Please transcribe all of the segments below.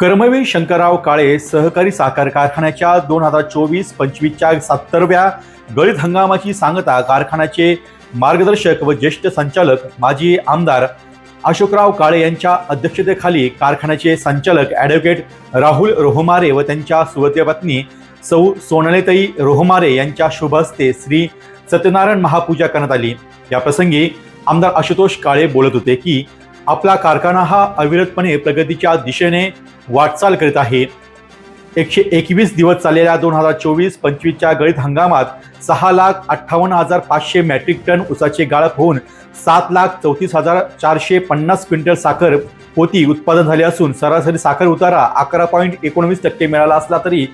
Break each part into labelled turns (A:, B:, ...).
A: कर्मवीर शंकरराव काळे सहकारी साखर कारखान्याच्या दोन हजार चोवीस पंचवीसच्या सत्तरव्या गळीत हंगामाची सांगता कारखान्याचे मार्गदर्शक व ज्येष्ठ संचालक माजी आमदार अशोकराव काळे यांच्या अध्यक्षतेखाली कारखान्याचे संचालक ॲडव्होकेट राहुल रोहमारे व त्यांच्या सुवत्या पत्नी सौ सोनलेताई रोहमारे यांच्या शुभ हस्ते श्री सत्यनारायण महापूजा करण्यात आली. याप्रसंगी आमदार आशुतोष काळे बोलत होते की आपला कारखाना हा अविरतपणे प्रगतीच्या दिशेने वाटचाल करीत आहे. एकशे एकवीस दिवस चाललेल्या दोन हजार चोवीस पंचवीसच्या गळीत हंगामात सहा लाख अठ्ठावन्न हजार पाचशे मेट्रिक टन ऊसाचे गाळप होऊन सात लाख चौतीस हजार चारशे पन्नास क्विंटल साखर पोती उत्पादन झाले असून सरासरी साखर उतारा अकरा पॉईंट एकोणवीस टक्के मिळाला असला तरी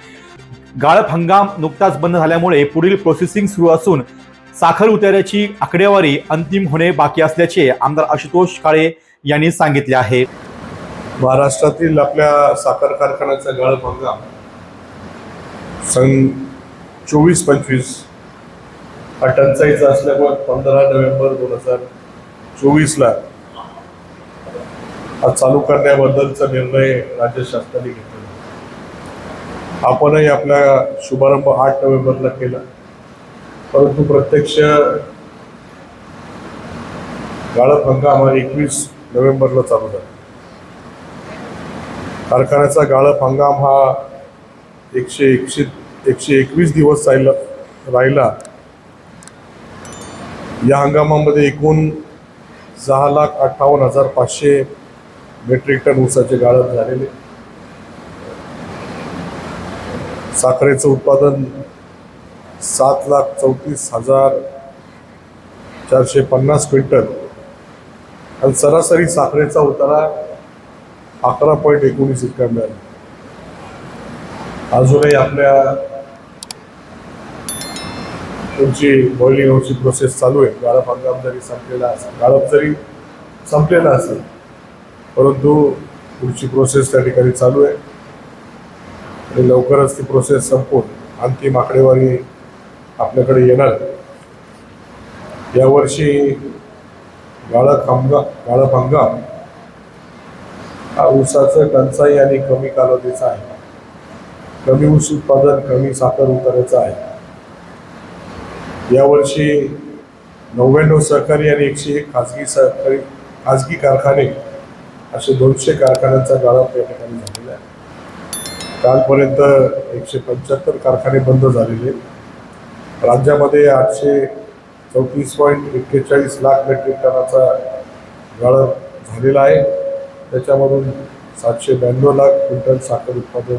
A: गाळप हंगाम नुकताच बंद झाल्यामुळे पुढील प्रोसेसिंग सुरू असून साखर उतार्याची आकडेवारी अंतिम होणे बाकी असल्याचे आमदार आशुतोष काळे यांनी सांगितले आहे.
B: महाराष्ट्रातील आपल्या साखर कारखान्याचा गाळप हंगाम सन चोवीस पंचवीस हा टंचाईचा असल्यामुळे पंधरा नोव्हेंबर दोन हजार चोवीसला हा चालू करण्याबद्दलचा निर्णय राज्य शासनाने घेतला आपणही आपला शुभारंभ आठ नोव्हेंबरला केला. परंतु प्रत्यक्ष गाळप हंगाम हा एकवीस नोव्हेंबरला चालू झाला. कारखान्याचा गाळप हंगाम हा एकशे एकशे एकशे एकवीस दिवस राहिला राहिला. या हंगामामध्ये एकूण सहा लाख अठ्ठावन्न हजार पाचशे मेट्रिक टन ऊसाचे गाळप झालेले. साखरेचं उत्पादन सात लाख चौतीस हजार चारशे पन्नास क्विंटल. आणि सरासरी साखरेचा उतारा अकरा पॉईंट एकोणीस इतका मिळाला. अजूनही आपल्या तुमची बॉइलिंग हाऊसची प्रोसेस चालू आहे. गाळप हंगाम जरी संपलेला असेल गाळप जरी संपलेला असेल परंतु पुढची प्रोसेस त्या ठिकाणी चालू आहे. आणि लवकरच ती प्रोसेस संपून अंतिम आकडेवारी आपल्याकडे येणार यावर्षी गाळप हंगा गाळप हंगाम हा ऊसाचं टंचाई आणि कमी कालावधीचा आहे. कमी ऊस उत्पादन कमी साखर उतारायचं आहे. यावर्षी नव्याण्णव सहकारी आणि एकशे एक खाजगी सहकारी खाजगी कारखाने असे दोनशे कारखान्यांचा गाळप या ठिकाणी झालेला आहे. कालपर्यंत एकशे पंच्याहत्तर कारखाने बंद झालेले आहेत. राज्यामध्ये आठशे चौतीस पॉईंट एक्केचाळीस लाख मेट्रिक टनाचा गाळप झालेला आहे. त्याच्यामधून सातशे ब्याण्णव लाख क्विंटल साखर उत्पादन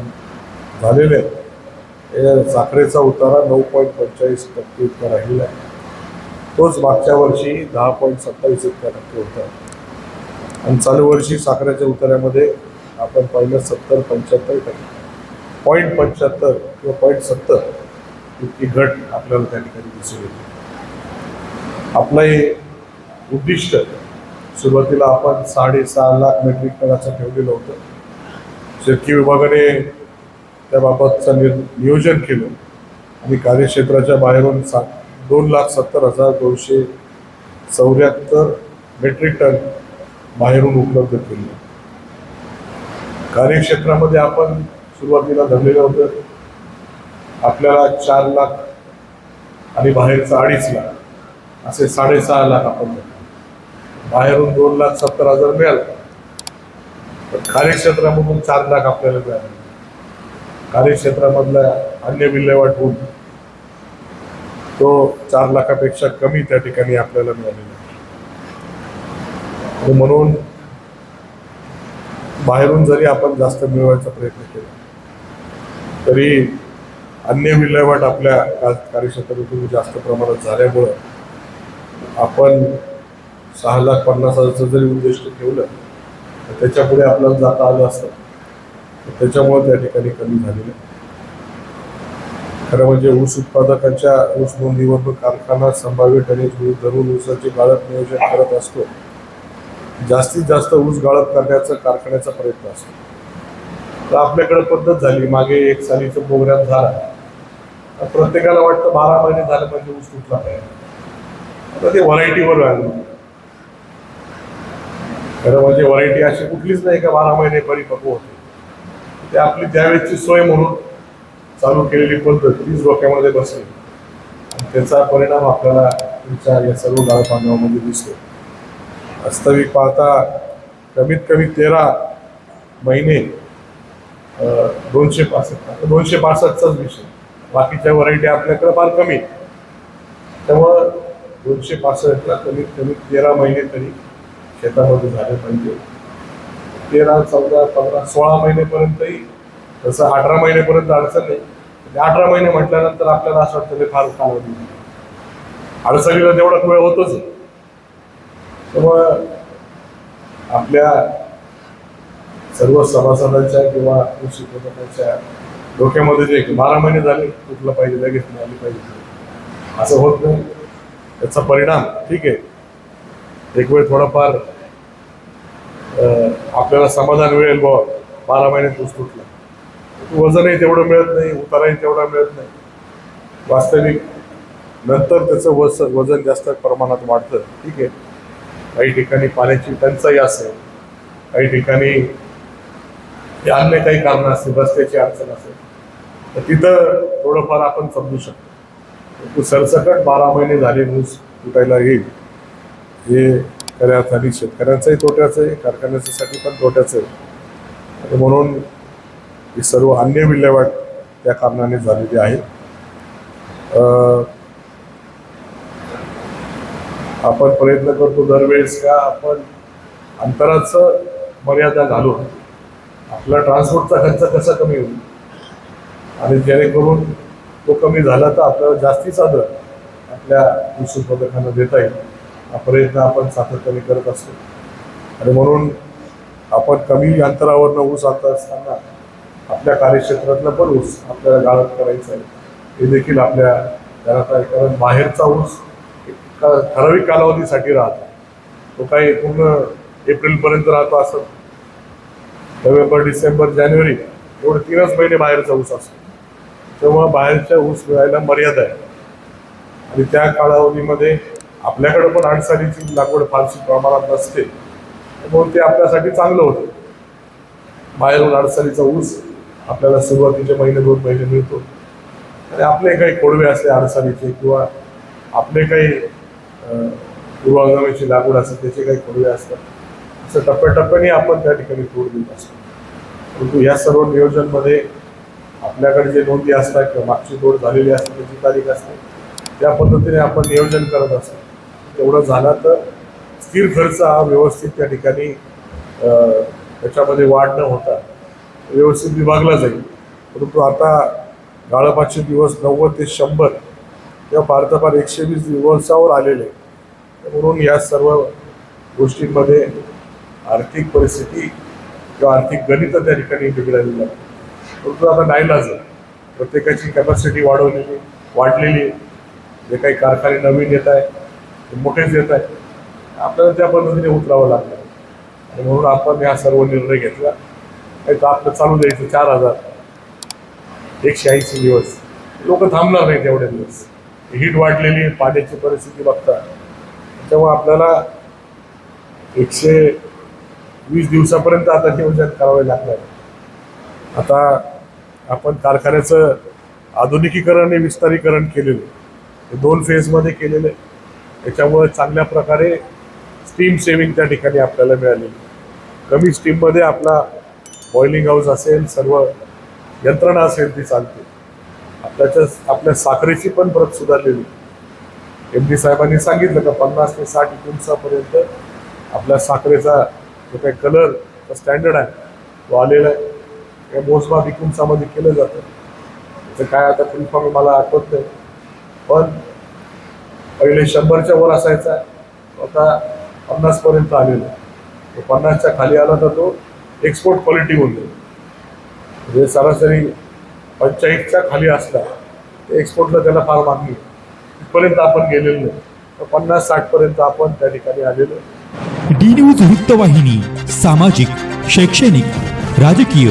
B: झालेले आहे. या साखरेचा उतारा नऊ पॉईंट पंचेचाळीस टक्के इतका राहिलेला आहे. तोच मागच्या वर्षी दहा पॉईंट सत्तावीस इतका टक्के होता. आणि चालू वर्षी साखरेच्या उतार्यामध्ये आपण पाहिलं सत्तर पंच्याहत्तर टक्के. पॉईंट पंच्याहत्तर किंवा पॉईंट सत्तर इतकी घट आपल्याला त्या ठिकाणी दिसून येते. आपलं हे उद्दिष्ट सुरुवातीला आपण साडेसहा लाख मेट्रिक टनाचं ठेवलेलं होतं. शेतकी विभागाने त्याबाबतचं नि नियोजन केलं. आणि कार्यक्षेत्राच्या बाहेरून सा दोन लाख सत्तर हजार दोनशे चौऱ्याहत्तर मेट्रिक टन बाहेरून उपलब्ध केले. कार्यक्षेत्रामध्ये आपण सुरुवातीला धरलेलं होतं. आपल्याला चार लाख आणि बाहेरचं अडीच लाख असे साडेसहा लाख आपण बाहेरून दोन लाख सत्तर हजार मिळालं. पण कार्यक्षेत्रामधून चार लाख आपल्याला मिळाले. कार्यक्षेत्रामधला अन्य विल्हेवाट होऊन तो चार लाखापेक्षा कमी त्या ठिकाणी आपल्याला मिळालेला आहे. आणि म्हणून बाहेरून जरी आपण जास्त मिळवायचा प्रयत्न केला तरी अन्य विल्हेवाट आपल्या का- कार्यक्षेत्रातून जास्त प्रमाणात झाल्यामुळं आपण सहा लाख पन्नास हजारचं जरी उद्दिष्ट ठेवलं तर त्याच्यापुढे आपल्याला जाता आलं असतं. तर त्याच्यामुळे त्या ठिकाणी कमी झालेलं खरं म्हणजे ऊस उत्पादकांच्या ऊस नोंदीवर कारखाना संभाव्य टनेज विरुद्ध धरून ऊसाचे गाळप नियोजन करत असतो जास्तीत जास्त ऊस गाळप करण्याचा कारखान्याचा प्रयत्न असतो. तर आपल्याकडे पद्धत झाली मागे एक सालीचा प्रोग्राम झाला. प्रत्येकाला वाटतं बारा महिने झाले पाहिजे ऊस तुटला पाहिजे आता ते व्हरायटीवर व्हॅल्यू खरं म्हणजे व्हरायटी अशी कुठलीच नाही का बारा महिने परिपक्व होते. ते आपली त्यावेळेची सोय म्हणून चालू केलेली पद्धत तीच डोक्यामध्ये बसली. त्याचा परिणाम आपल्याला तुमच्या या सर्व गाळ बांधवामध्ये दिसतो. वास्तविक पाहता कमीत कमी तेरा महिने दोनशे पासष्ट दोनशे पासष्टचाच विषय. बाकीच्या व्हरायटी आपल्याकडे फार कमी आहेत. त्यामुळं दोनशे पासष्टला कमीत कमी तेरा महिने तरी शेतामध्ये झाले पाहिजे तेरा चौदा पंधरा सोळा महिनेपर्यंतही तसं अठरा महिनेपर्यंत अडचण नाही म्हणजे अठरा महिने म्हटल्यानंतर आपल्याला असं वाटतं ते फार कालावधी अडचणीला तेवढा वेळ होतोच आहे. त्यामुळं आपल्या सर्व सभासदांच्या किंवा कृषी पथकाच्या डोक्यामध्ये जे बारा महिने झाले कुठलं पाहिजे लगेच मिळाली पाहिजे. असं होत नाही. त्याचा परिणाम ठीक आहे. एक वेळ थोडाफार आपल्याला समाधान मिळेल बुवा. बारा महिन्यात ऊस तुटला. वजनही तेवढं मिळत नाही उताराही तेवढा मिळत नाही. वास्तविक नंतर त्याचं वस वजन जास्त प्रमाणात वाढतं. ठीक आहे. काही ठिकाणी पाण्याची टंचाई असेल काही ठिकाणी अन्य काही कारणं असतील रस्त्याची अडचण असेल तर तिथं थोडंफार आपण समजू शकतो. सरसकट बारा महिने झाले ऊस तुटायला येईल. हे खऱ्या अर्थाने शेतकऱ्यांचंही तोट्याचं आहे कारखान्याच्यासाठी पण तोट्याचं आहे. आणि म्हणून ही सर्व अन्य विल्हेवाट त्या कारणाने झालेली आहे. आपण प्रयत्न करतो दरवेळेस का आपण अंतराचं मर्यादा घालून आपला ट्रान्सपोर्टचा खर्च कसा कमी होईल? आणि जेणेकरून तो कमी झाला तर आपल्याला जास्तीचा दर आपल्या कृषी उत्पादकांना देता येईल. हा प्रयत्न आपण सातत्याने करत असतो. आणि म्हणून आपण कमी अंतरावरनं ऊस आणत असताना आपल्या कार्यक्षेत्रातलं पण ऊस आपल्याला गाळप करायचं आहे. हे देखील आपल्या घरात आहे. कारण बाहेरचा ऊस का ठराविक कालावधीसाठी राहतो. तो काही पूर्ण एप्रिलपर्यंत राहतो असं. नोव्हेंबर डिसेंबर जानेवारी एवढे तीनच महिने बाहेरचा ऊस असतो. तेव्हा बाहेरच्या ऊस मिळायला मर्यादा आहे. आणि त्या कालावधीमध्ये आपल्याकडे पण अडचणीची लागवड फारशी प्रमाणात नसते. म्हणून ते आपल्यासाठी चांगलं होतं. बाहेरून अडचणीचा ऊस आपल्याला सुरुवातीचे महिने दोन महिने मिळतो. आणि आपले काही कोडवे असले अडचणीचे किंवा आपले काही पूर्वांगामीची लागवड असते त्याचे काही कोडवे असतात. असं टप्प्याटप्प्याने आपण त्या ठिकाणी तोड देत असतो. परंतु या सर्व नियोजनमध्ये आपल्याकडे जे नोंदी असतात किंवा मागची तोड झालेली असते त्याची तारीख असते त्या पद्धतीने आपण नियोजन करत असतो. तेवढं झालं तर स्थिर खर्च हा व्यवस्थित त्या ठिकाणी त्याच्यामध्ये वाढ न होता व्यवस्थित विभागला जाईल. परंतु आता गाळपाचे दिवस नव्वद ते शंभर किंवा फार एकशे वीस दिवसावर आलेले. म्हणून या सर्व गोष्टींमध्ये आर्थिक परिस्थिती किंवा आर्थिक गणितं त्या ठिकाणी बिघडलेलं आहे परंतु आता नाईलाज प्रत्येकाची कॅपॅसिटी वाढवलेली वाढलेली आहे. जे काही कारखाने नवीन येत आहे ते मोठेच येत आहे आपल्याला त्या पद्धतीने उतरावं लागलं. आणि म्हणून आपण हा सर्व निर्णय घेतला. नाही तर आपलं चालू द्यायचं चार हजार. एकशे ऐंशी दिवस. लोक थांबणार नाही तेवढे दिवस. हीट वाढलेली आहे, पाण्याची परिस्थिती बघता. त्यामुळे आपल्याला एकशे वीस दिवसापर्यंत आता नियोजन करावे लागणार. आता आपण कारखान्याचं आधुनिकीकरण आणि विस्तारीकरण केलेलं आहे. दोन फेजमध्ये केलेलं आहे. त्याच्यामुळे चांगल्या प्रकारे स्टीम सेविंग त्या ठिकाणी आपल्याला मिळालेली कमी स्टीममध्ये आपला बॉइलिंग हाऊस असेल सर्व यंत्रणा असेल ती चालते. आपल्याच्या आपल्या साखरेची पण प्रत सुधारलेली एम डी साहेबांनी सांगितलं का पन्नास ते साठ दिवसापर्यंत आपल्या साखरेचा जो काही कलर स्टँडर्ड आहे तो आलेला आहे. या मोजमाप इकुंसामध्ये केलं जातं. त्याचं काय आता फुल फॉर्म मला आठवत नाही. पण पहिले शंभरच्या वर असायचा. आता पन्नासपर्यंत आलेला. तो पन्नासच्या खाली आला तर तो एक्सपोर्ट क्वालिटी होऊन जाईल. म्हणजे सरासरी पंचायतच्या खाली असला तर एक्सपोर्टला त्याला फार मागणी तिथपर्यंत आपण गेलेलो नाही. तर पन्नास साठपर्यंत आपण त्या ठिकाणी आलेलो
C: डी न्यूज वृत्तवाहिनी सामाजिक शैक्षणिक राजकीय